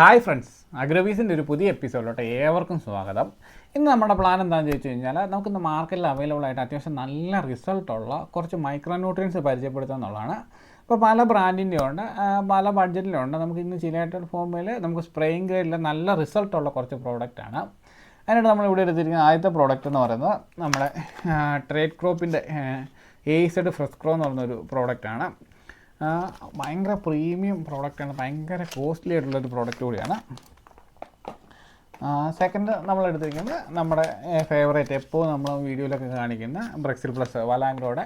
Hi friends അഗ്രവീസിന്റെ ഒരു പുതിയ എപ്പിസോഡിലോട്ട് ഏവർക്കും സ്വാഗതം. ഇന്ന് നമ്മുടെ പ്ലാൻ എന്താണെന്ന് ചോദിച്ചു കഴിഞ്ഞാൽ നമുക്കിന്ന് മാർക്കറ്റിൽ അവൈലബിൾ ആയിട്ട് അത്യാവശ്യം നല്ല റിസൾട്ടുള്ള കുറച്ച് മൈക്രോ ന്യൂട്രിയൻസ് പരിചയപ്പെടുത്തുക എന്നുള്ളതാണ്. ഇപ്പോൾ പല ബ്രാൻഡിന്റെ ഉണ്ട് പല ബഡ്ജറ്റിലുണ്ട് നമുക്ക് ഇന്ന് ചിലയായിട്ട് ഫോമിൽ നമുക്ക് സ്പ്രേയിങ് ഗ്രേഡിൽ നല്ല റിസൾട്ടുള്ള കുറച്ച് പ്രോഡക്റ്റാണ് അതിനായിട്ട് നമ്മൾ ഇവിടെ എടുത്തിരിക്കുന്ന ആദ്യത്തെ പ്രോഡക്റ്റ് എന്ന് പറയുന്നത് നമ്മുടെ ട്രേഡ് ക്രോപ്പിന്റെ എ ഫ്രസ്ക്രോ എന്ന് പറഞ്ഞൊരു പ്രോഡക്റ്റാണ് ഭയങ്കര പ്രീമിയം പ്രോഡക്റ്റാണ് ഭയങ്കര കോസ്റ്റ്ലി ആയിട്ടുള്ളൊരു പ്രോഡക്റ്റ് കൂടിയാണ്. സെക്കൻഡ് നമ്മൾ എടുത്തിരിക്കുന്നത് നമ്മുടെ ഫേവറേറ്റ് എപ്പോൾ നമ്മൾ വീഡിയോയിലൊക്കെ കാണിക്കുന്ന ബ്രെക്സിൽ പ്ലസ് വലാങ്ക്രോയുടെ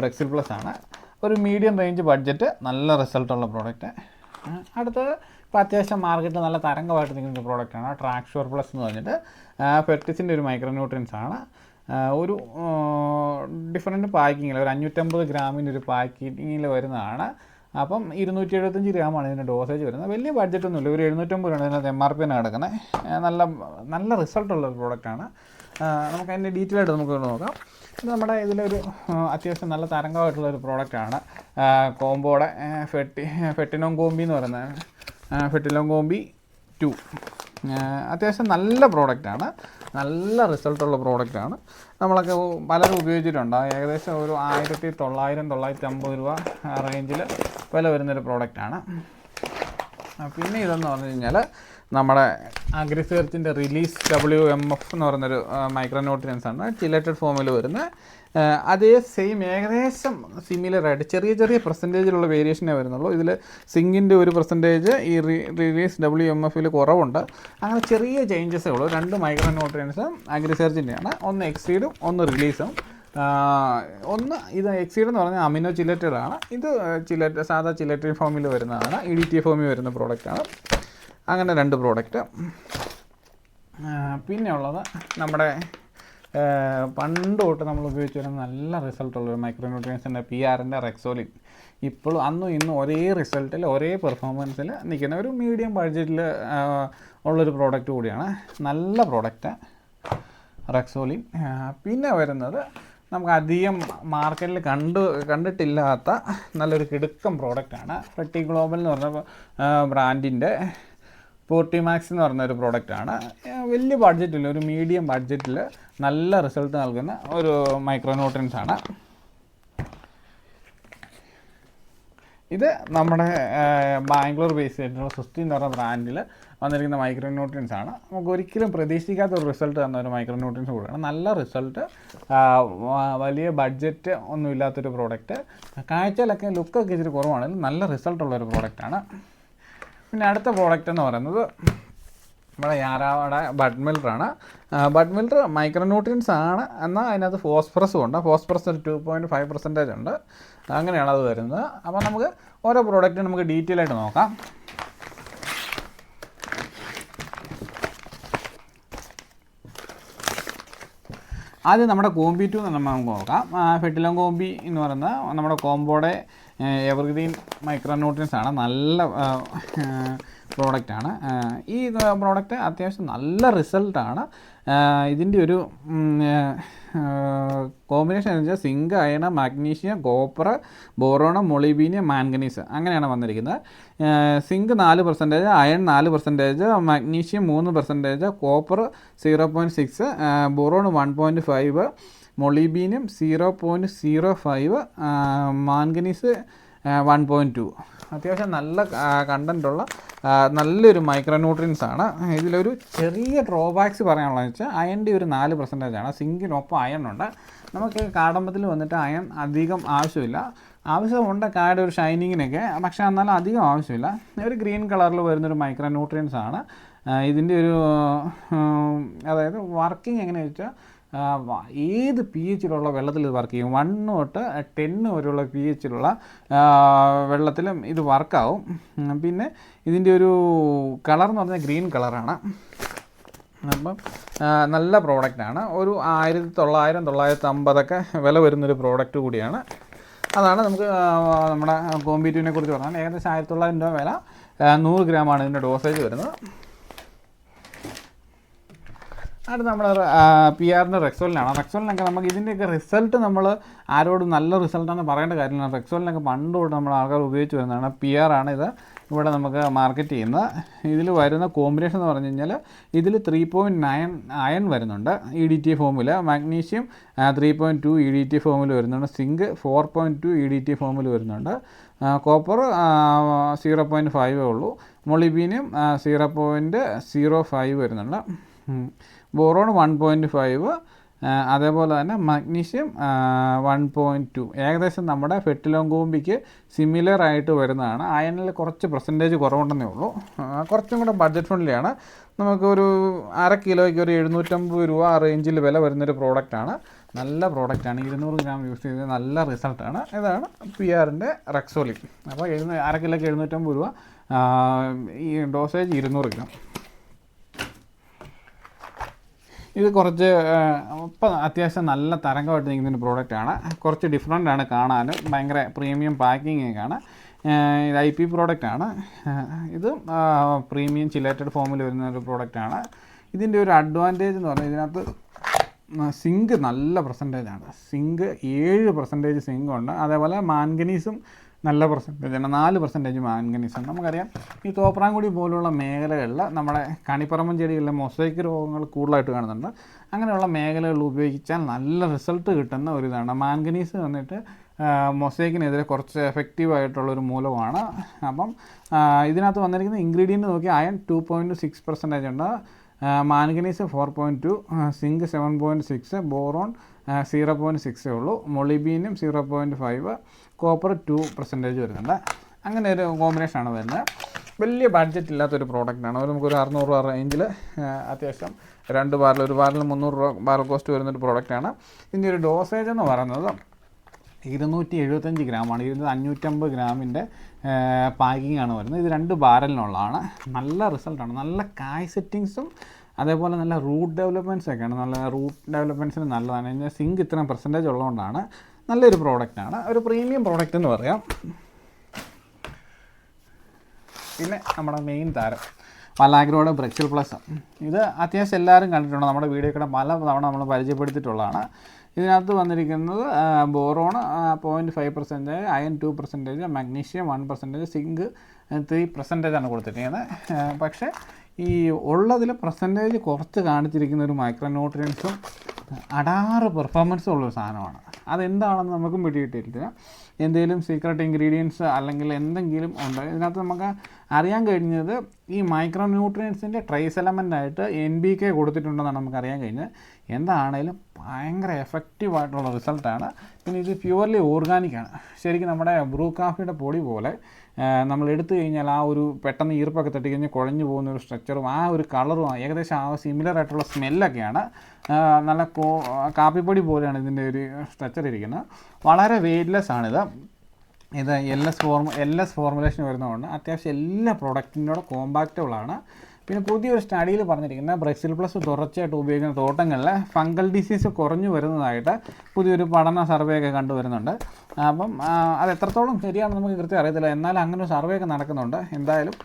ബ്രെക്സിൽ പ്ലസ് ആണ്. ഒരു മീഡിയം റേഞ്ച് ബഡ്ജറ്റ് നല്ല റിസൾട്ടുള്ള പ്രോഡക്റ്റ് അടുത്തത് ഇപ്പോൾ അത്യാവശ്യം മാർക്കറ്റിൽ നല്ല തരംഗമായിട്ട് നിൽക്കുന്ന പ്രോഡക്റ്റാണ് ട്രാക്ഷോർ പ്ലസ് എന്ന് പറഞ്ഞിട്ട് ഫെർട്ടിസിന്റെ ഒരു മൈക്രോന്യൂട്രിയൻസ് ആണ്. ഒരു ഡിഫറെന്റ് പാക്കിങ്ങിൽ ഒരു അഞ്ഞൂറ്റമ്പത് ഗ്രാമിന്റെ ഒരു പാക്കിങ്ങിൽ വരുന്നതാണ്. അപ്പം ഇരുന്നൂറ്റി എഴുപത്തഞ്ച് ഗ്രാമാണ് ഇതിന്റെ ഡോസേജ് വരുന്നത്. വലിയ ബഡ്ജറ്റൊന്നുമില്ല ഒരു എഴുന്നൂറ്റമ്പത് രൂപയാണ് ഇതിനകത്ത് എം ആർ പി ആണ് കിടക്കുന്നത് നല്ല നല്ല റിസൾട്ടുള്ള ഒരു പ്രോഡക്റ്റാണ് നമുക്ക് അതിന്റെ ഡീറ്റെയിൽ ആയിട്ട് നമുക്ക് നോക്കാം. ഇത് നമ്മുടെ ഇതിലൊരു അത്യാവശ്യം നല്ല തരംഗമായിട്ടുള്ള ഒരു പ്രോഡക്റ്റാണ് കോംബോടെ ഫെട്ടി ഫെട്ടിനോം കോമ്പി എന്ന് പറയുന്നത് ഫെട്ടിനോൺ കോമ്പി ടു. അത്യാവശ്യം നല്ല പ്രോഡക്റ്റാണ് നല്ല റിസൾട്ടുള്ള പ്രോഡക്റ്റാണ്. നമ്മളൊക്കെ പലരും ഉപയോഗിച്ചിട്ടുണ്ട്. ഏകദേശം ഒരു ആയിരത്തി തൊള്ളായിരം തൊള്ളായിരത്തി അമ്പത് രൂപ റേഞ്ചിൽ വില വരുന്നൊരു പ്രോഡക്റ്റാണ്. പിന്നെ ഇതെന്ന് പറഞ്ഞു കഴിഞ്ഞാൽ നമ്മുടെ അഗ്രിസേർച്ചിന്റെ റിലീസ് ഡബ്ല്യു എം എഫ് എന്ന് പറയുന്നൊരു മൈക്രോ ന്യൂട്രിയൻസ് ആണ്. ചിലേറ്റഡ് ഫോമിൽ വരുന്ന അതേ സെയിം ഏകദേശം സിമിലർ ആയിട്ട് ചെറിയ ചെറിയ പെർസെന്റേജിലുള്ള വേരിയേഷനേ വരുന്നുള്ളൂ. ഇതിൽ സിങ്കിന്റെ ഒരു പെർസെന്റേജ് ഈ റിലീസ് ഡബ്ല്യു എം എഫിൽ കുറവുണ്ട്. അങ്ങനെ ചെറിയ ചേഞ്ചസേ ഉള്ളൂ. രണ്ട് മൈക്രോ ന്യൂട്രിയൻസ് അഗ്രിസർജിന്റെയാണ് ഒന്ന് എക്സീഡും ഒന്ന് റിലീസും ഒന്ന് ഇത് എക്സീഡ് എന്ന് പറഞ്ഞാൽ അമിനോ ചിലറ്റഡ് ആണ്. ഇത് ചില്ലറ്റ സാധാ ചിലറ്റഡ് ഫോമിൽ വരുന്നതാണ്. ഇ ഡി ടി ഫോമിൽ വരുന്ന പ്രോഡക്റ്റാണ് അങ്ങനെ രണ്ട് പ്രോഡക്റ്റ് പിന്നെ ഉള്ളത് നമ്മുടെ പണ്ട് തൊട്ട് നമ്മൾ ഉപയോഗിച്ച് വരുന്ന നല്ല റിസൾട്ടുള്ളൊരു മൈക്രോ ന്യൂട്രിയൻസിന്റെ പി ആറിന്റെ റെക്സോലിൻ ഇപ്പോഴും അന്നും ഇന്നും ഒരേ റിസൾട്ടിൽ ഒരേ പെർഫോമൻസിൽ നിൽക്കുന്ന ഒരു മീഡിയം ബഡ്ജറ്റിൽ ഉള്ളൊരു പ്രോഡക്റ്റ് കൂടിയാണ്. നല്ല പ്രോഡക്റ്റ് റെക്സോലിൻ പിന്നെ വരുന്നത് നമുക്ക് അധികം മാർക്കറ്റിൽ കണ്ട് കണ്ടിട്ടില്ലാത്ത നല്ലൊരു കിടുക്കം പ്രോഡക്റ്റാണ് ഫെട്ടി ഗ്ലോബൽ എന്ന് പറഞ്ഞ ബ്രാൻഡിന്റെ പോർട്ടിമാക്സ് എന്ന് പറഞ്ഞ ഒരു ആണ്. വലിയ ബഡ്ജറ്റിൽ ഒരു മീഡിയം ബഡ്ജറ്റിൽ നല്ല റിസൾട്ട് നൽകുന്ന ഒരു മൈക്രോ ന്യൂട്രിയൻസ് ആണ്. ഇത് നമ്മുടെ ബാംഗ്ലൂർ ബേസ് ചെയ്തിട്ടുള്ള സുസ്തി എന്ന് പറഞ്ഞ ബ്രാൻഡിൽ വന്നിരിക്കുന്ന മൈക്രോ ന്യൂട്രിയൻസ് ആണ്. നമുക്ക് ഒരിക്കലും പ്രതീക്ഷിക്കാത്ത ഒരു റിസൾട്ട് തന്ന ഒരു മൈക്രോ ന്യൂട്രിയൻസ് കൂടെയാണ്. നല്ല റിസൾട്ട് വലിയ ബഡ്ജറ്റ് ഒന്നും ഇല്ലാത്തൊരു പ്രോഡക്റ്റ് കാഴ്ചയിലൊക്കെ ലുക്കൊക്കെ ഇച്ചിരി കുറവാണെങ്കിലും നല്ല റിസൾട്ടുള്ള ഒരു പ്രോഡക്റ്റാണ് പിന്നെ അടുത്ത പ്രോഡക്റ്റ് എന്ന് പറയുന്നത് നമ്മുടെ യാരാവട ബഡ് മിൽറ്ററാണ് ബഡ് മിൽറ്റർ മൈക്രോ ന്യൂട്രിയൻസ് ആണ്. എന്നാൽ അതിനകത്ത് ഫോസ്ഫറസും ഉണ്ട്. ഫോസ്ഫറസ് ഒരു ടു പോയിന്റ് ഫൈവ് പെർസെന്റേജ് ഉണ്ട്. അങ്ങനെയാണ് അത് വരുന്നത്. അപ്പോൾ നമുക്ക് ഓരോ പ്രോഡക്റ്റും നമുക്ക് ഡീറ്റെയിൽ ആയിട്ട് നോക്കാം. ആദ്യം നമ്മുടെ കോമ്പി ടു നമ്മൾ നമുക്ക് നോക്കാം. ഫെട്ടിലോം കോമ്പി എന്ന് പറയുന്ന നമ്മുടെ കോമ്പോയുടെ എവർഗ്രീൻ മൈക്രോ ന്യൂട്രിയൻസ് ആണ്. നല്ല പ്രോഡക്റ്റാണ് ഈ പ്രോഡക്റ്റ് അത്യാവശ്യം നല്ല റിസൾട്ടാണ് ഇതിന്റെ ഒരു കോമ്പിനേഷൻ എന്ന് വെച്ചാൽ zinc iron magnesium copper boron molybdenum manganese അങ്ങനെയാണ് വന്നിരിക്കുന്നത്. സിങ്ക് നാല് പെർസെന്റേജ് അയൺ നാല് പെർസെന്റേജ് മാഗ്നീഷ്യം മൂന്ന് percentage copper zero point six boron one point five molybdenum zero point zero five manganese one point two അത്യാവശ്യം നല്ല കണ്ടന്റുള്ള നല്ലൊരു മൈക്രോ ന്യൂട്രിയൻസ് ആണ്. ഇതിലൊരു ചെറിയ ഡ്രോബാക്സ് പറയാനുള്ളതെന്ന് വെച്ചാൽ അയണിന്റെ ഒരു നാല് പെർസെന്റേജ് ആണ്. സിങ്കിനൊപ്പം അയൺ ഉണ്ട്. നമുക്ക് കാടമ്പത്തിൽ വന്നിട്ട് അയൺ അധികം ആവശ്യമില്ല. ആവശ്യമുണ്ട് കാട് ഒരു ഷൈനിങ്ങിനൊക്കെ പക്ഷേ എന്നാലും അധികം ആവശ്യമില്ല. ഒരു ഗ്രീൻ കളറിൽ വരുന്നൊരു മൈക്രോ ന്യൂട്രിയൻസ് ആണ് ഇതിന്റെ ഒരു അതായത് വർക്കിംഗ് എങ്ങനെയാണെന്ന് വെച്ചാൽ ഏത് പി എച്ചിലുള്ള വെള്ളത്തിൽ ഇത് വർക്ക് ചെയ്യും? വൺ തൊട്ട് ടെന്ന് വരെയുള്ള പി എച്ചിലുള്ള വെള്ളത്തിലും ഇത് വർക്കാവും പിന്നെ ഇതിന്റെ ഒരു കളർ എന്ന് പറഞ്ഞാൽ ഗ്രീൻ കളറാണ് അപ്പം നല്ല പ്രോഡക്റ്റാണ് ഒരു ആയിരത്തി തൊള്ളായിരം തൊള്ളായിരത്തി അമ്പതൊക്കെ വില വരുന്നൊരു പ്രോഡക്റ്റ് കൂടിയാണ്. അതാണ് നമുക്ക് നമ്മുടെ കോമ്പീറ്റീവിനെ കുറിച്ച് പറഞ്ഞാൽ ഏകദേശം ആയിരത്തി തൊള്ളായിരം രൂപ വില. നൂറ് ഗ്രാമാണ് ഇതിന്റെ ഡോസേജ് വരുന്നത്. അടുത്ത് നമ്മൾ പി ആറിന്റെ റെക്സോലിനാണ് റെക്സോലിനൊക്കെ നമുക്ക് ഇതിന്റെയൊക്കെ റിസൾട്ട് നമ്മൾ ആരോടും നല്ല റിസൾട്ടാണെന്ന് പറയേണ്ട കാര്യമില്ല. റെക്സോലിനൊക്കെ പണ്ട് തൊട്ട് നമ്മൾ ആൾക്കാർ ഉപയോഗിച്ച് വരുന്നതാണ്. പി ആറാണ് ഇത്. ഇവിടെ നമുക്ക് മാർക്കറ്റ് ചെയ്യുന്നത്. ഇതിൽ വരുന്ന കോമ്പിനേഷൻ എന്ന് പറഞ്ഞു കഴിഞ്ഞാൽ ഇതിൽ ത്രീ പോയിന്റ് നയൻ അയൺ വരുന്നുണ്ട്. ഇ ഡി ടി ഫോമിൽ magnesium three point two E D T ഫോമിൽ വരുന്നുണ്ട്. Zinc four point two E D T ഫോമിൽ വരുന്നുണ്ട്. കോപ്പർ സീറോ പോയിന്റ് ഫൈവേ ഉള്ളൂ. Molybdenum zero point zero five വരുന്നുണ്ട്. ബോറോൺ വൺ പോയിന്റ് ഫൈവ് അതേപോലെ തന്നെ മഗ്നീഷ്യം വൺ പോയിന്റ് ടു. ഏകദേശം നമ്മുടെ ഫെറ്റിലോങ്കോമ്പിക്ക് സിമിലർ ആയിട്ട് വരുന്നതാണ്. അയണിൽ കുറച്ച് പെർസെന്റേജ് കുറവുണ്ടെന്നേ ഉള്ളൂ. കുറച്ചും കൂടെ ബഡ്ജറ്റ് ഫ്രണ്ട്ലിയാണ് നമുക്കൊരു അര കിലോയ്ക്ക് ഒരു എഴുന്നൂറ്റമ്പത് രൂപ ആ റേഞ്ചിൽ വില വരുന്നൊരു പ്രോഡക്റ്റാണ് നല്ല പ്രോഡക്റ്റാണ് ഇരുന്നൂറ് ഗ്രാം യൂസ് ചെയ്ത് നല്ല റിസൾട്ടാണ് ഇതാണ് പി ആറിന്റെ റെക്സോലി അപ്പോൾ എഴുന്നൂ അര കിലോയ്ക്ക് എഴുന്നൂറ്റമ്പത് രൂപ ഈ ഡോസേജ് ഇരുന്നൂറ് ഗ്രാം ഇത് കുറച്ച് ഇപ്പം അത്യാവശ്യം നല്ല തരംഗമായിട്ട് നിൽക്കുന്ന ഒരു പ്രോഡക്റ്റാണ്. കുറച്ച് ഡിഫറെന്റ് ആണ് കാണാനും. ഭയങ്കര പ്രീമിയം പാക്കിങ്ങൊക്കെയാണ് ഇത് ഐ പി പ്രോഡക്റ്റാണ് ഇത് പ്രീമിയം ചിലേറ്റഡ് ഫോമിൽ വരുന്ന ഒരു പ്രോഡക്റ്റാണ് ഇതിന്റെ ഒരു അഡ്വാന്റേജ് എന്ന് പറഞ്ഞാൽ ഇതിനകത്ത് സിങ്ക് നല്ല പെർസെന്റേജാണ് സിങ്ക് ഏഴ് പെർസെന്റേജ് സിങ്ക് ഉണ്ട്. അതേപോലെ മാൻഗനീസും നല്ല പെർസെന്റേജ് ആണ്. നാല് പെർസെന്റേജ് മാംഗനീസ് ഉണ്ട് നമുക്കറിയാം ഈ തോപ്രാങ്കുടി പോലുള്ള മേഖലകളിൽ നമ്മുടെ കണിപ്പറമ്പൻ ചെടികളിലെ മൊസൈക്ക് രോഗങ്ങൾ കൂടുതലായിട്ട് കാണുന്നുണ്ട്. അങ്ങനെയുള്ള മേഖലകൾ ഉപയോഗിച്ചാൽ നല്ല റിസൾട്ട് കിട്ടുന്ന ഒരു ഇതാണ്. മാംഗനീസ് വന്നിട്ട് മൊസൈക്കിനെതിരെ കുറച്ച് എഫക്റ്റീവ് ആയിട്ടുള്ളൊരു മൂലമാണ്. അപ്പം ഇതിനകത്ത് വന്നിരിക്കുന്ന ഇൻഗ്രീഡിയന്റ് നോക്കി iron two point six percentage ഉണ്ട്. Manganese four point two zinc seven point six boron zero point സിക്സേ ഉള്ളൂ മൊളിബീനും zero point five copper two percentage വരുന്നുണ്ട്. അങ്ങനെ ഒരു കോമ്പിനേഷനാണ് വരുന്നത്. വലിയ ബഡ്ജറ്റ് ഇല്ലാത്തൊരു പ്രോഡക്റ്റാണ് നമുക്കൊരു അറുന്നൂറ് രൂപ റേഞ്ചിൽ അത്യാവശ്യം രണ്ട് ബാറിൽ ഒരു ബാറിൽ മുന്നൂറ് രൂപ ബാർ കോസ്റ്റ് വരുന്നൊരു പ്രോഡക്റ്റാണ് ഇതിന്റെ ഒരു ഡോസേജ് എന്ന് പറയുന്നത് ഇരുന്നൂറ്റി എഴുപത്തഞ്ച് ഗ്രാമാണ് ഇരുന്നൂറ്റി അഞ്ഞൂറ്റമ്പത് ഗ്രാമിന്റെ പാക്കിംഗ് ആണ് വരുന്നത്. ഇത് രണ്ട് ബാരലിനുള്ളതാണ് നല്ല റിസൾട്ടാണ് നല്ല കായ് സെറ്റിങ്സും അതേപോലെ നല്ല റൂട്ട് ഡെവലപ്മെന്റ്സ് ഒക്കെയാണ്. നല്ല റൂട്ട് ഡെവലപ്മെന്റ്സിന് നല്ലതാണ്. കഴിഞ്ഞാൽ സിങ്ക് ഇത്രയും പെർസെന്റേജ് ഉള്ളതുകൊണ്ടാണ് നല്ലൊരു പ്രോഡക്റ്റാണ് ഒരു പ്രീമിയം പ്രോഡക്റ്റ് എന്ന് പറയാം. പിന്നെ നമ്മുടെ മെയിൻ താരം പലാഗ്രോയുടെ ബ്രക്സിൽ പ്ലസ് ഇത് അത്യാവശ്യം എല്ലാവരും കണ്ടിട്ടുണ്ട്. നമ്മുടെ വീഡിയോ കൂടെ പല തവണ നമ്മൾ പരിചയപ്പെടുത്തിയിട്ടുള്ളതാണ്. ഇതിനകത്ത് വന്നിരിക്കുന്നത് boron point five percentage iron two percentage magnesium one percentage zinc three പെർസെന്റേജാണ് കൊടുത്തിരിക്കുന്നത്. പക്ഷേ ഈ ഉള്ളതിൽ പെർസെന്റേജ് കുറച്ച് കാണിച്ചിരിക്കുന്ന ഒരു മൈക്രോ ന്യൂട്രിയൻസും അടാറ് പെർഫോമൻസും ഉള്ളൊരു സാധനമാണ്. അതെന്താണെന്ന് നമുക്കും പിടികിട്ടിയിട്ടില്ല. എന്തെങ്കിലും സീക്രട്ട് ഇൻഗ്രീഡിയൻസ് അല്ലെങ്കിൽ എന്തെങ്കിലും ഉണ്ട്. ഇതിനകത്ത് നമുക്ക് അറിയാൻ കഴിഞ്ഞത് ഈ മൈക്രോ ന്യൂട്രിയൻസിന്റെ ട്രേസ് എലമെന്റ് ആയിട്ട് എൻ ബി കെ കൊടുത്തിട്ടുണ്ടെന്നാണ് നമുക്ക് അറിയാൻ കഴിഞ്ഞത്. എന്താണേലും ഭയങ്കര എഫക്റ്റീവ് ആയിട്ടുള്ള റിസൾട്ടാണ് പിന്നെ ഇത് പ്യുവർലി ഓർഗാനിക്കാണ് ശരിക്കും നമ്മുടെ ബ്രൂ കാഫിയുടെ പൊടി പോലെ നമ്മൾ എടുത്തു കഴിഞ്ഞാൽ ആ ഒരു പെട്ടെന്ന് ഈർപ്പൊക്കെ തട്ടി കഴിഞ്ഞാൽ കുഴഞ്ഞു പോകുന്ന ഒരു സ്ട്രക്ചറും ആ ഒരു കളറും ഏകദേശം ആ സിമിലർ ആയിട്ടുള്ള സ്മെല്ലൊക്കെയാണ് നല്ല കാപ്പിപ്പൊടി പോലെയാണ് ഇതിന്റെ ഒരു സ്ട്രക്ചർ ഇരിക്കുന്നത്. വളരെ വെയിറ്റ്ലെസ് ആണിത്. ഇത് എൽ എസ് ഫോർമ എൽ എസ് ഫോർമുലേഷൻ വരുന്നതുകൊണ്ട് അത്യാവശ്യം എല്ലാ പ്രോഡക്റ്റിന്റെ കോമ്പാക്റ്റബിൾ ആണ്. പിന്നെ പുതിയൊരു സ്റ്റഡിയിൽ പറഞ്ഞിരിക്കുന്ന ബ്രസിൽ പ്ലസ് തുടർച്ചയായിട്ട് ഉപയോഗിക്കുന്ന തോട്ടങ്ങളിൽ ഫംഗൽ ഡിസീസ് കുറഞ്ഞു വരുന്നതായിട്ട് പുതിയൊരു പഠന സർവേ ഒക്കെ കണ്ടുവരുന്നുണ്ട് അപ്പം അത് എത്രത്തോളം ശരിയാണെന്ന് നമുക്ക് കൃത്യം അറിയത്തില്ല. എന്നാൽ അങ്ങനെ ഒരു സർവേ ഒക്കെ നടക്കുന്നുണ്ട്. എന്തായാലും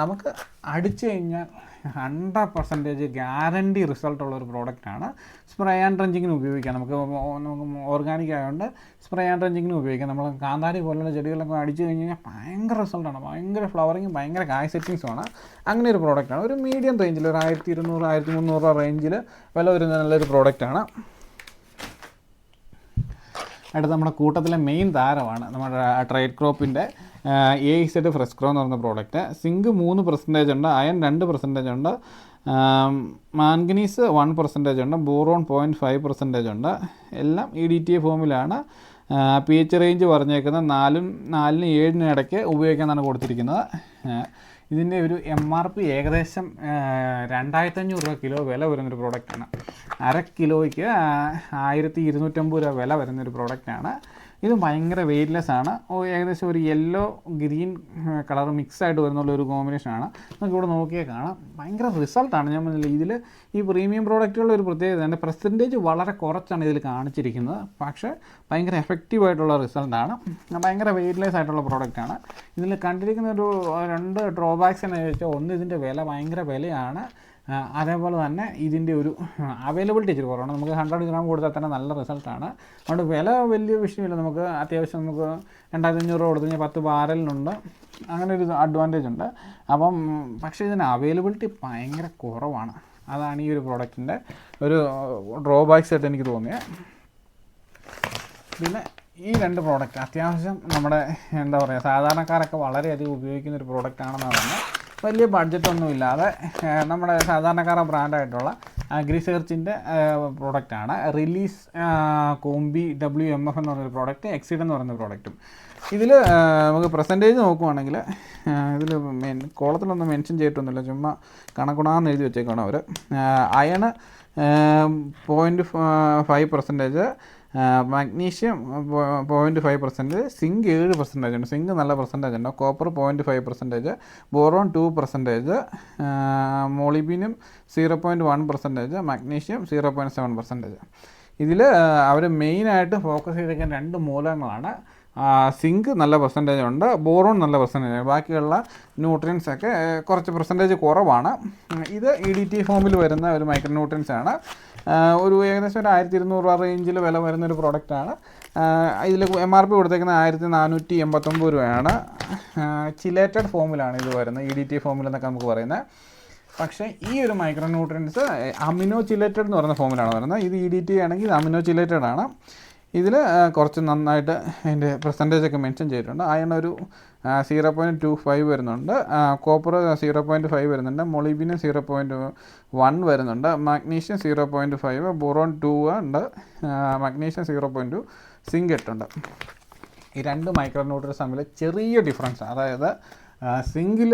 നമുക്ക് അടിച്ചു കഴിഞ്ഞാൽ ഹൺഡ്രഡ് പെർസെന്റേജ് ഗ്യാരണ്ടി റിസൾട്ട് ഉള്ള ഒരു പ്രോഡക്റ്റാണ് സ്പ്രേ ആൻഡ് റഞ്ചിങ്ങിന് ഉപയോഗിക്കാം. നമുക്ക് ഓർഗാനിക് ആയതുകൊണ്ട് സ്പ്രേ ആൻഡ് റഞ്ചിങ്ങിന് ഉപയോഗിക്കാം. നമ്മൾ കാന്താരി പോലുള്ള ചെടികളൊക്കെ അടിച്ചു കഴിഞ്ഞ് കഴിഞ്ഞാൽ ഭയങ്കര റിസൾട്ടാണ് ഭയങ്കര ഫ്ലവറിങ്ങും ഭയങ്കര കായ് സെറ്റിങ്സുമാണ് അങ്ങനെ ഒരു പ്രോഡക്റ്റാണ് ഒരു മീഡിയം റേഞ്ചിൽ ഒരു ആയിരത്തി ഇരുന്നൂറ് ആയിരത്തി മുന്നൂറ് രൂപ റേഞ്ചിൽ വില വരുന്ന നല്ലൊരു പ്രോഡക്റ്റാണ് അടുത്ത നമ്മുടെ കൂട്ടത്തിലെ മെയിൻ താരമാണ് നമ്മുടെ ട്രേഡ് ക്രോപ്പിന്റെ എ സെഡ് ഫ്രെസ്ക്രോ എന്ന് പറയുന്ന പ്രോഡക്റ്റ് സിങ്ക് മൂന്ന് പെർസെന്റേജ് ഉണ്ട് അയൺ രണ്ട് പെർസെന്റേജ് ഉണ്ട് മാൻഗനീസ് വൺ പെർസെന്റേജ് ഉണ്ട് ബോറോൺ പോയിന്റ് ഫൈവ് പെർസെന്റേജ് ഉണ്ട്. എല്ലാം ഇ ഡി ടി എ ഫോമിലാണ് പി എച്ച് റേഞ്ച് പറഞ്ഞേക്കുന്നത് നാലും നാലിന് ഏഴിന് ഇടയ്ക്ക് ഉപയോഗിക്കാനാണ് കൊടുത്തിരിക്കുന്നത്. ഇതിന്റെ ഒരു എം ആർ പി ഏകദേശം രണ്ടായിരത്തഞ്ഞൂറ് രൂപ കിലോ വില വരുന്നൊരു പ്രോഡക്റ്റാണ് അര കിലോയ്ക്ക് ആയിരത്തി ഇരുന്നൂറ്റമ്പത് രൂപ വില വരുന്നൊരു പ്രോഡക്റ്റാണ് ഇത് ഭയങ്കര വെയിറ്റ്ലെസ് ആണ്. ഏകദേശം ഒരു യെല്ലോ ഗ്രീൻ കളർ മിക്സ് ആയിട്ട് വരുന്നുള്ള ഒരു കോമ്പിനേഷനാണ് നമുക്ക് ഇവിടെ നോക്കിയാൽ കാണാം. ഭയങ്കര റിസൾട്ടാണ് ഞാൻ പറഞ്ഞില്ല ഇതിൽ ഈ പ്രീമിയം പ്രോഡക്റ്റുകളുടെ ഒരു പ്രത്യേകത എന്റെ പെർസെന്റേജ് വളരെ കുറച്ചാണ് ഇതിൽ കാണിച്ചിരിക്കുന്നത്. പക്ഷേ ഭയങ്കര എഫക്റ്റീവ് ആയിട്ടുള്ള റിസൾട്ടാണ് ഭയങ്കര വെയിറ്റ്ലെസ് ആയിട്ടുള്ള പ്രോഡക്റ്റാണ് ഇതിൽ കണ്ടിരിക്കുന്ന ഒരു രണ്ട് ഡ്രോബാക്സ് എന്ന് ചോദിച്ചാൽ ഒന്ന് ഇതിന്റെ വില ഭയങ്കര വിലയാണ്. അതേപോലെ തന്നെ ഇതിന്റെ ഒരു അവൈലബിലിറ്റി ഇച്ചിരി കുറവാണ്. നമുക്ക് ഹൺഡ്രഡ് ഗ്രാം കൊടുത്താൽ തന്നെ നല്ല റിസൾട്ടാണ് അതുകൊണ്ട് വില വലിയ വിഷയമില്ല. നമുക്ക് അത്യാവശ്യം നമുക്ക് രണ്ടായിരത്തി അഞ്ഞൂറ് കൊടുത്തു കഴിഞ്ഞാൽ പത്ത് ബാരലിനുണ്ട്. അങ്ങനെ ഒരു അഡ്വാന്റേജ് ഉണ്ട്. അപ്പം പക്ഷേ ഇതിന് അവൈലബിലിറ്റി ഭയങ്കര കുറവാണ്. അതാണ് ഈ ഒരു പ്രോഡക്റ്റിന്റെ ഒരു ഡ്രോബാക്സ് ആയിട്ട് എനിക്ക് തോന്നിയത് പിന്നെ ഈ രണ്ട് പ്രോഡക്റ്റ് അത്യാവശ്യം നമ്മുടെ എന്താ പറയുക സാധാരണക്കാരൊക്കെ വളരെയധികം ഉപയോഗിക്കുന്ന ഒരു പ്രോഡക്റ്റ് ആണെന്നാണ് പറഞ്ഞാൽ വലിയ ബഡ്ജറ്റൊന്നും ഇല്ലാതെ നമ്മുടെ സാധാരണക്കാരുടെ ബ്രാൻഡായിട്ടുള്ള അഗ്രിസെർച്ചിന്റെ പ്രോഡക്റ്റാണ് release combi W M F എന്ന് പറഞ്ഞൊരു പ്രോഡക്റ്റ് എക്സിഡ് എന്ന് പറയുന്ന പ്രോഡക്റ്റും ഇതിൽ നമുക്ക് പെർസെന്റേജ് നോക്കുവാണെങ്കിൽ ഇതിൽ മെൻ കോളത്തിലൊന്നും മെൻഷൻ ചെയ്തിട്ടൊന്നുമില്ല. ചുമ്മാ കണക്കുണാന്ന് എഴുതി വെച്ചേക്കാണ് അവർ iron point five percentage magnesium point five percentage zinc ഏഴ് പെർസെന്റേജ് ഉണ്ട്. സിങ്ക് നല്ല പെർസെന്റേജ് ഉണ്ട്. Copper point five percentage boron two percentage മോളിബിനും zero point one percentage magnesium zero point seven percentage ഇതിൽ അവർ മെയിനായിട്ട് ഫോക്കസ് ചെയ്തിരിക്കുന്ന രണ്ട് മൂലകങ്ങളാണ് സിങ്ക് നല്ല പെർസെന്റേജ് ഉണ്ട് ബോറോൺ നല്ല പെർസെന്റേജ് ബാക്കിയുള്ള ന്യൂട്രിയൻസ് ഒക്കെ കുറച്ച് പെർസെന്റേജ് കുറവാണ്. ഇത് ഇ ഡി ടി ഫോമിൽ വരുന്ന ഒരു മൈക്രോ ന്യൂട്രിയൻസ് ആണ് ഒരു ഏകദേശം ഒരു ആയിരത്തി ഇരുന്നൂറ് രൂപ റേഞ്ചിൽ വില വരുന്ന ഒരു പ്രോഡക്റ്റാണ് ഇതിൽ എം ആർ പി കൊടുത്തേക്കുന്നത് ആയിരത്തി നാനൂറ്റി എൺപത്തൊമ്പത് രൂപയാണ്. ചിലേറ്റഡ് ഫോമിലാണ് ഇത് വരുന്നത് ഇ ഡി ടി ഫോമിൽ എന്നൊക്കെ നമുക്ക് പറയുന്നത് പക്ഷേ ഈ ഒരു മൈക്രോ ന്യൂട്രിയൻസ് അമിനോ ചിലേറ്റഡ് എന്ന് പറയുന്ന ഫോമിലാണ് വരുന്നത്. ഇത് ഇ ഡി ടി ആണെങ്കിൽ അമിനോ ചിലേറ്റഡ് ആണ്. ഇതിൽ കുറച്ച് നന്നായിട്ട് അതിന്റെ പെർസെന്റേജ് ഒക്കെ മെൻഷൻ ചെയ്തിട്ടുണ്ട്. അയൺ ഒരു സീറോ പോയിന്റ് ടു ഫൈവ് വരുന്നുണ്ട്. കോപ്പർ സീറോ പോയിന്റ് ഫൈവ് വരുന്നുണ്ട്. മൊളിബിനും സീറോ പോയിന്റ് വൺ വരുന്നുണ്ട്. Magnesium zero point five boron two ഉണ്ട്. Magnesium zero point two zinc എട്ടുണ്ട് ഈ രണ്ട് മൈക്രോ ന്യൂട്രൻസ് തമ്മിൽ ചെറിയ ഡിഫറൻസ് അതായത് സിങ്കിൽ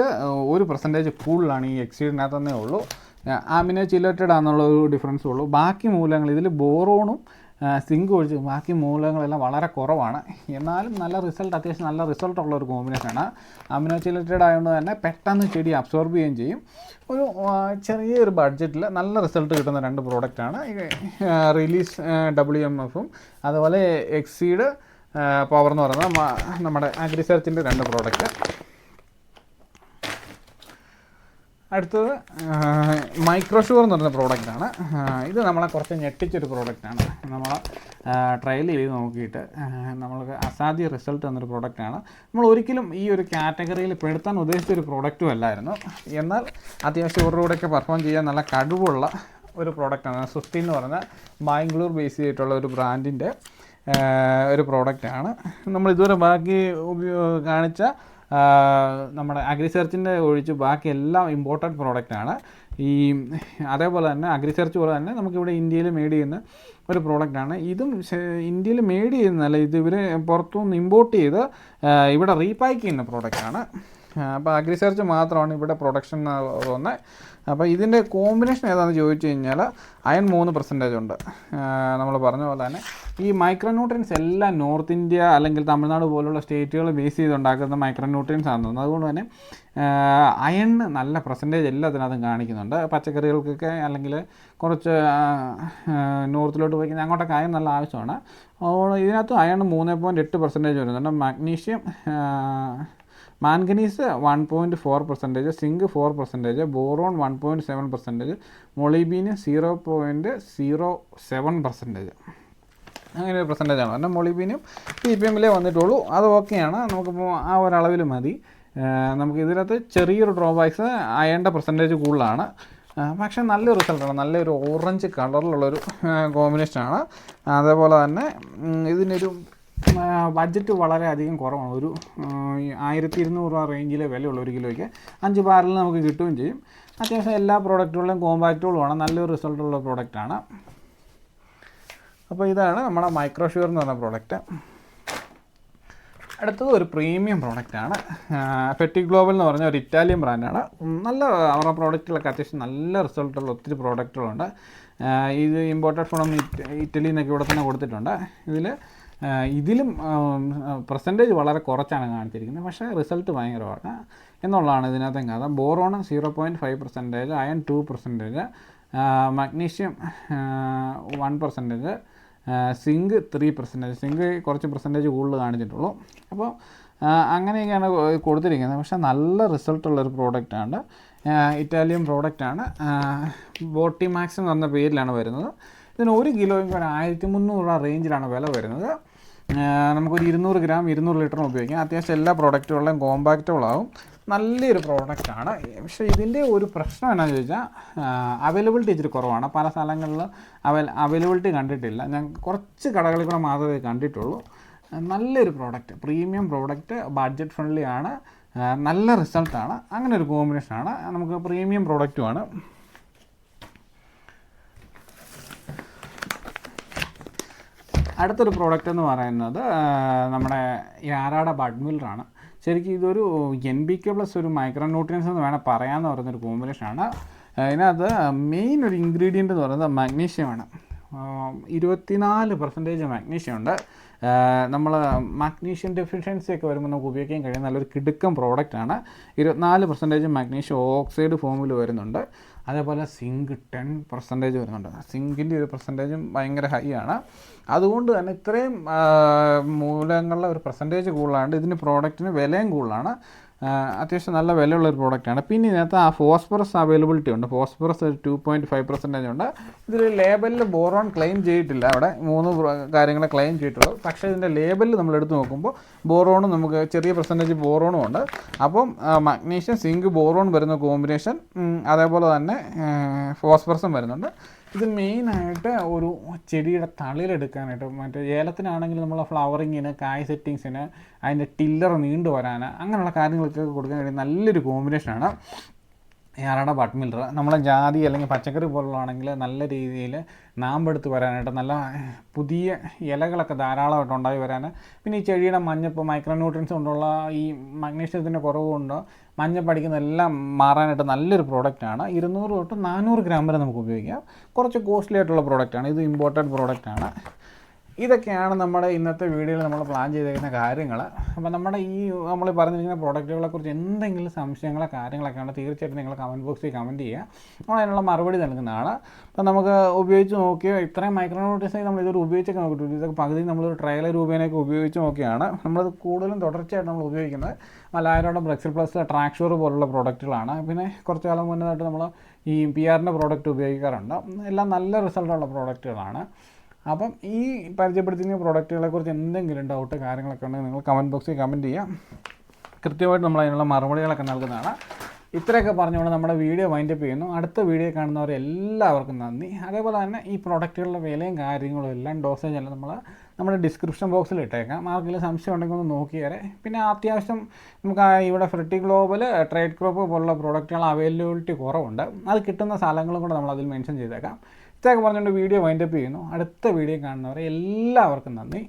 ഒരു പെർസെന്റേജ് കൂടുതലാണ് ഈ എക്സീഡിനകത്തന്നേ ഉള്ളൂ. ആമിനോ ചിലേറ്റഡ് ആണെന്നുള്ള ഒരു ഡിഫറൻസ് ഉള്ളൂ. ബാക്കി മൂലങ്ങൾ ഇതിൽ ബോറോണും സിങ്ക് ഒഴിച്ച് ബാക്കി മൂലകങ്ങളെല്ലാം വളരെ കുറവാണ്. എന്നാലും നല്ല റിസൾട്ട് അത്യാവശ്യം നല്ല റിസൾട്ട് ഉള്ള ഒരു കോമ്പിനേഷനാണ് അമിനോ ചിലേറ്റഡ് ആയതുകൊണ്ട് തന്നെ പെട്ടെന്ന് ചെടി അബ്സോർബ് ചെയ്യുകയും ചെയ്യും. ഒരു ചെറിയൊരു ബഡ്ജറ്റിൽ നല്ല റിസൾട്ട് കിട്ടുന്ന രണ്ട് പ്രോഡക്റ്റാണ് റിലീസ് ഡബ്ല്യു എം എഫും അതുപോലെ എക്സീഡ് പവർ എന്ന് പറയുന്നത് നമ്മുടെ അഗ്രിസർച്ചിന്റെ രണ്ട് പ്രോഡക്റ്റ് അടുത്തത് മൈക്രോഷുവർ എന്ന് പറയുന്ന പ്രോഡക്റ്റാണ് ഇത് നമ്മളെ കുറച്ച് ഞെട്ടിച്ചൊരു പ്രോഡക്റ്റാണ് നമ്മൾ ട്രയൽ ചെയ്ത് നോക്കിയിട്ട് നമ്മൾക്ക് അസാധ്യ റിസൾട്ട് എന്നൊരു പ്രോഡക്റ്റാണ് നമ്മൾ ഒരിക്കലും ഈ ഒരു കാറ്റഗറിയിൽ പെടുത്താൻ ഉദ്ദേശിച്ച ഒരു പ്രോഡക്റ്റും അല്ലായിരുന്നു. എന്നാൽ അത്യാവശ്യം ഇവരുടെ പെർഫോം ചെയ്യാൻ നല്ല കഴിവുള്ള ഒരു പ്രോഡക്റ്റാണ് സുസ്തി എന്ന് പറയുന്ന ബാംഗ്ലൂർ ബേസ് ചെയ്തിട്ടുള്ള ഒരു ബ്രാൻഡിന്റെ ഒരു പ്രോഡക്റ്റാണ് നമ്മൾ ഇതുവരെ ബാക്കി ഉപയോഗ കാണിച്ച നമ്മുടെ അഗ്രിസെർച്ചിന്റെ ഒഴിച്ച് ബാക്കി എല്ലാം ഇമ്പോർട്ടന്റ് പ്രോഡക്റ്റാണ് ഈ അതേപോലെ തന്നെ അഗ്രിസെർച്ച് പോലെ തന്നെ നമുക്കിവിടെ ഇന്ത്യയിൽ മെയ്ഡ് ചെയ്യുന്ന ഒരു പ്രോഡക്റ്റാണ് ഇതും ഇന്ത്യയിൽ മെയ്ഡ് ചെയ്യുന്നതല്ല ഇത് ഇവർ പുറത്തുനിന്ന് ഇമ്പോർട്ട് ചെയ്ത് ഇവിടെ റീപാക്ക് ചെയ്യുന്ന പ്രോഡക്റ്റാണ് അപ്പോൾ അഗ്രിസെർച്ച് മാത്രമാണ് ഇവിടെ പ്രൊഡക്ഷൻ തോന്നുന്നത് അപ്പോൾ ഇതിന്റെ കോമ്പിനേഷൻ ഏതാണെന്ന് ചോദിച്ചു കഴിഞ്ഞാൽ അയൺ മൂന്ന് പെർസെന്റേജ് ഉണ്ട്. നമ്മൾ പറഞ്ഞ പോലെ തന്നെ ഈ മൈക്രോന്യൂട്രിയൻസ് എല്ലാം നോർത്ത് ഇന്ത്യ അല്ലെങ്കിൽ തമിഴ്നാട് പോലുള്ള സ്റ്റേറ്റുകൾ ബേസ് ചെയ്തുണ്ടാക്കുന്ന മൈക്രോന്യൂട്രിയൻസ് ആണ് തോന്നുന്നത് അതുകൊണ്ട് തന്നെ അയൺ നല്ല പെർസെന്റേജ് എല്ലാത്തിനകത്തും കാണിക്കുന്നുണ്ട്. പച്ചക്കറികൾക്കൊക്കെ അല്ലെങ്കിൽ കുറച്ച് നോർത്തിലോട്ട് പോയി അങ്ങോട്ടൊക്കെ അയൺ നല്ല ആവശ്യമാണ്. ഇതിനകത്ത് അയൺ മൂന്ന് പോയിന്റ് എട്ട് പെർസെന്റേജ് വരുന്നുണ്ട്. Magnesium manganese one point four percentage zinc four percentage boron one point seven percentage മൊളിബീന് zero point zero seven percentage അങ്ങനെ ഒരു പെർസെന്റേജ് ആണ്. കാരണം മൊളിബീനും പി പി എമ്മിലേ വന്നിട്ടുള്ളൂ. അത് ഓക്കെയാണ് നമുക്കിപ്പോൾ ആ ഒരളവിൽ മതി. നമുക്ക് ഇതിനകത്ത് ചെറിയൊരു ഡ്രോബാക്സ് അയേണ്ട പെർസെന്റേജ് കൂടുതലാണ്. പക്ഷേ നല്ലൊരു റിസൾട്ടാണ് നല്ലൊരു ഓറഞ്ച് കളറിലുള്ളൊരു കോമ്പിനേഷനാണ് അതേപോലെ തന്നെ ഇതിനൊരു ബഡ്ജറ്റ് വളരെയധികം കുറവാണ്. ഒരു ആയിരത്തി ഇരുന്നൂറ് രൂപ റേഞ്ചിലെ വിലയുള്ള ഒരു കിലോയ്ക്ക് അഞ്ച് ബാരൽ നമുക്ക് കിട്ടുകയും ചെയ്യും. അത്യാവശ്യം എല്ലാ പ്രോഡക്റ്റുകളിലും കോമ്പാക്റ്റുകളുമാണ് നല്ലൊരു റിസൾട്ടുള്ള പ്രോഡക്റ്റാണ് അപ്പോൾ ഇതാണ് നമ്മുടെ മൈക്രോഷ്യൂർ എന്ന് പറഞ്ഞ പ്രോഡക്റ്റ് അടുത്തത് ഒരു പ്രീമിയം പ്രോഡക്റ്റാണ് ഫെറ്റി ഗ്ലോബൽ എന്ന് പറഞ്ഞ ഒരു ഇറ്റാലിയൻ ബ്രാൻഡാണ് നല്ല അവരുടെ പ്രോഡക്റ്റുകളൊക്കെ അത്യാവശ്യം നല്ല റിസൾട്ടുള്ള ഒത്തിരി പ്രോഡക്റ്റുകളുണ്ട് ഇത് ഇമ്പോർട്ടഡ് ഫ്രം ഇറ്റലിയിൽ നിന്നൊക്കെ ഇവിടെ തന്നെ കൊടുത്തിട്ടുണ്ട്. ഇതിൽ ഇതിലും പെർസെന്റേജ് വളരെ കുറച്ചാണ് കാണിച്ചിരിക്കുന്നത്. പക്ഷേ റിസൾട്ട് ഭയങ്കരമാണ് എന്നുള്ളതാണ് ഇതിനകത്തെ കഥ boron zero point five percentage iron two percentage magnesium one percentage zinc three percentage zinc കുറച്ച് പെർസെന്റേജ് കൂടുതൽ കാണിച്ചിട്ടുള്ളൂ. അപ്പോൾ അങ്ങനെയൊക്കെയാണ് കൊടുത്തിരിക്കുന്നത്. പക്ഷേ നല്ല റിസൾട്ടുള്ളൊരു പ്രോഡക്റ്റാണ് ഇറ്റാലിയൻ പ്രോഡക്റ്റാണ് ബോട്ടി മാക്സ് എന്ന് പറഞ്ഞ പേരിലാണ് വരുന്നത്. ഇതിന് ഒരു കിലോയ്ക്ക് ഒരു ആയിരത്തി മുന്നൂറ് രൂപ റേഞ്ചിലാണ് വില വരുന്നത്. നമുക്കൊരു ഇരുന്നൂറ് ഗ്രാം ഇരുന്നൂറ് ലിറ്ററും ഉപയോഗിക്കാം. അത്യാവശ്യം എല്ലാ പ്രോഡക്റ്റുകളിലും കോമ്പാക്റ്റുകളാവും നല്ലൊരു പ്രോഡക്റ്റാണ് പക്ഷേ ഇതിന്റെ ഒരു പ്രശ്നം എന്നാന്ന് ചോദിച്ചാൽ അവൈലബിലിറ്റി ഇച്ചിരി കുറവാണ്. പല സ്ഥലങ്ങളിൽ അവൈ അവൈലബിലിറ്റി കണ്ടിട്ടില്ല. ഞാൻ കുറച്ച് കടകളിൽ കൂടെ മാത്രമേ കണ്ടിട്ടുള്ളൂ. നല്ലൊരു product premium product budget friendly ആണ്. നല്ല റിസൾട്ടാണ് അങ്ങനെ ഒരു കോമ്പിനേഷനാണ് നമുക്ക് പ്രീമിയം പ്രോഡക്റ്റുമാണ് അടുത്തൊരു പ്രോഡക്റ്റ് എന്ന് പറയുന്നത് നമ്മുടെ ഈ ആരാട മില്ലറാണ് ശരിക്കും ഇതൊരു എൻ ബി കെ പ്ലസ് ഒരു മൈക്രോ ന്യൂട്രിയൻസ് എന്ന് വേണം പറയാമെന്ന് പറയുന്നൊരു കോമ്പിനേഷനാണ് അതിനകത്ത് മെയിൻ ഒരു ഇൻഗ്രീഡിയന്റ് എന്ന് പറയുന്നത് മഗ്നീഷ്യമാണ് ഇരുപത്തിനാല് പെർസെന്റേജ് മാഗ്നീഷ്യം ഉണ്ട്. നമ്മൾ മാഗ്നീഷ്യം ഡെഫിഷ്യൻസി ഒക്കെ വരുമ്പോൾ നമുക്ക് ഉപയോഗിക്കാൻ കഴിയുന്ന നല്ലൊരു കിടുക്കം പ്രോഡക്റ്റാണ് ഇരുപത്തിനാല് പെർസെന്റേജ് മാഗ്നീഷ്യം ഓക്സൈഡ് ഫോമിൽ വരുന്നുണ്ട്. അതേപോലെ സിങ്ക് ടെൻ പെർസെന്റേജ് വരുന്നുണ്ട്. സിങ്കിന്റെ ഒരു പെർസെന്റേജും ഭയങ്കര ഹൈ ആണ്. അതുകൊണ്ട് തന്നെ ഇത്രയും മൂലങ്ങളുടെ ഒരു പെർസെന്റേജ് കൂടുതലാണ്. ഇതിന് പ്രോഡക്റ്റിന് വിലയും കൂടുതലാണ്. അത്യാവശ്യം നല്ല വിലയുള്ള ഒരു പ്രോഡക്റ്റാണ് പിന്നെ ഇതിനകത്ത് ആ ഫോസ്ഫറസ് അവൈലബിലിറ്റി ഉണ്ട്. ഫോസ്ഫറസ് ഒരു ടു പോയിന്റ് ഫൈവ് പെർസെന്റേജ് ഉണ്ട്. ഇതിൽ ലേബലിൽ ബോറോൺ ക്ലെയിം ചെയ്തിട്ടില്ല. അവിടെ മൂന്ന് കാര്യങ്ങൾ ക്ലെയിം ചെയ്തിട്ടുള്ളൂ. പക്ഷേ ഇതിന്റെ ലേബലിൽ നമ്മൾ എടുത്ത് നോക്കുമ്പോൾ ബോറോണും നമുക്ക് ചെറിയ പെർസെന്റേജ് ബോറോണും ഉണ്ട്. അപ്പം മഗ്നീഷ്യം സിങ്ക് ബോറോൺ വരുന്ന കോമ്പിനേഷൻ അതേപോലെ തന്നെ ഫോസ്ഫറസും വരുന്നുണ്ട്. ഇത് മെയിനായിട്ട് ഒരു ചെടിയുടെ തളിരെടുക്കാനായിട്ട് മറ്റേ ഏലത്തിനാണെങ്കിൽ നമ്മൾ ഫ്ലവറിങ്ങിന് കായ് സെറ്റിങ്സിന് അതിന്റെ ടില്ലർ നീണ്ടു വരാൻ അങ്ങനെയുള്ള കാര്യങ്ങളൊക്കെ കൊടുക്കാൻ വേണ്ടി നല്ലൊരു കോമ്പിനേഷനാണ്. യാറാട ബട്ട് മില്ലർ നമ്മളെ ജാതി അല്ലെങ്കിൽ പച്ചക്കറി പോലുള്ളതാണെങ്കിൽ നല്ല രീതിയിൽ നാമ്പെടുത്ത് വരാനായിട്ട് നല്ല പുതിയ ഇലകളൊക്കെ ധാരാളമായിട്ട് ഉണ്ടായി വരാൻ. പിന്നെ ഈ ചെടിയുടെ മഞ്ഞപ്പ് മൈക്രോന്യൂട്രിയൻസ് കൊണ്ടുള്ള ഈ മഗ്നീഷ്യത്തിന്റെ കുറവ് മഞ്ഞപ്പടിക്കുന്ന എല്ലാം മാറാനായിട്ട് നല്ലൊരു പ്രോഡക്റ്റാണ് ഇരുന്നൂറ് തൊട്ട് നാനൂറ് ഗ്രാം വരെ നമുക്ക് ഉപയോഗിക്കാം. കുറച്ച് കോസ്റ്റ്ലി ആയിട്ടുള്ള പ്രോഡക്റ്റാണ് ഇത് ഇമ്പോർട്ടന്റ് പ്രോഡക്റ്റാണ് ഇതൊക്കെയാണ് നമ്മുടെ ഇന്നത്തെ വീഡിയോയിൽ നമ്മൾ പ്ലാൻ ചെയ്തിരിക്കുന്ന കാര്യങ്ങൾ അപ്പോൾ നമ്മുടെ ഈ നമ്മൾ പറഞ്ഞിരിക്കുന്ന പ്രോഡക്റ്റുകളെ കുറിച്ച് എന്തെങ്കിലും സംശയങ്ങളോ കാര്യങ്ങളൊക്കെ ഉണ്ടെങ്കിൽ തീർച്ചയായിട്ടും നിങ്ങൾ കമന്റ് ബോക്സിൽ കമന്റ് ചെയ്യുക. നമ്മൾ അതിനുള്ള മറുപടി നൽകുന്നതാണ്. അപ്പോൾ നമുക്ക് ഉപയോഗിച്ച് നോക്കിയോ ഇത്രയും മൈക്രോ നോട്ടീസായി നമ്മൾ ഇതൊരു ഉപയോഗിച്ചൊക്കെ നോക്കിയിട്ടുണ്ട്. ഇതൊക്കെ പകുതി നമ്മളൊരു ട്രയൽ രൂപേനൊക്കെ ഉപയോഗിച്ച് നോക്കിയാണ്. നമ്മളത് കൂടുതലും തുടർച്ചയായിട്ട് നമ്മൾ ഉപയോഗിക്കുന്നത് മലായരോടെ ബ്രെക്സിൽ പ്ലസ് ട്രാക്ഷോർ പോലുള്ള പ്രോഡക്റ്റുകളാണ് പിന്നെ കുറച്ച് കാലം മുന്നേതായിട്ട് നമ്മൾ ഈ പി ആറിന്റെ പ്രോഡക്റ്റ് ഉപയോഗിക്കാറുണ്ട്. എല്ലാം നല്ല റിസൾട്ടുള്ള പ്രോഡക്റ്റുകളാണ് അപ്പം ഈ പരിചയപ്പെടുത്തുന്ന പ്രോഡക്റ്റുകളെ കുറിച്ച് എന്തെങ്കിലും ഡൗട്ട് കാര്യങ്ങളൊക്കെ ഉണ്ടെങ്കിൽ നിങ്ങൾ കമന്റ് ബോക്സിൽ കമന്റ് ചെയ്യാം. കൃത്യമായിട്ട് നമ്മൾ അതിനുള്ള മറുപടികളൊക്കെ നൽകുന്നതാണ്. ഇത്രയൊക്കെ പറഞ്ഞുകൊണ്ട് നമ്മുടെ വീഡിയോ വൈൻഡ് അപ്പ് ചെയ്യുന്നു. അടുത്ത വീഡിയോ കാണുന്നവരെ എല്ലാവർക്കും നന്ദി. അതേപോലെ തന്നെ ഈ പ്രോഡക്റ്റുകളുടെ വിലയും കാര്യങ്ങളും എല്ലാം ഡോസേജ് എല്ലാം നമ്മൾ നമ്മുടെ ഡിസ്ക്രിപ്ഷൻ ബോക്സിൽ ഇട്ടേക്കാം. ആർക്കെങ്കിലും സംശയം ഉണ്ടെങ്കിൽ ഒന്ന് നോക്കിയേരെ പിന്നെ അത്യാവശ്യം നമുക്ക് ഇവിടെ ഫ്രിട്ടി ഗ്ലോബൽ ട്രേഡ് ക്രോപ്പ് പോലുള്ള പ്രോഡക്റ്റുകൾ അവൈലബിലിറ്റി കുറവുണ്ട്. അത് കിട്ടുന്ന സ്ഥലങ്ങളും കൂടെ നമ്മൾ അതിൽ മെൻഷൻ ചെയ്തേക്കാം. ഇത്രയൊക്കെ പറഞ്ഞുകൊണ്ട് വീഡിയോ വൈൻഡപ്പ് ചെയ്യുന്നു. അടുത്ത വീഡിയോ കാണുന്നവരെ എല്ലാവർക്കും നന്ദി.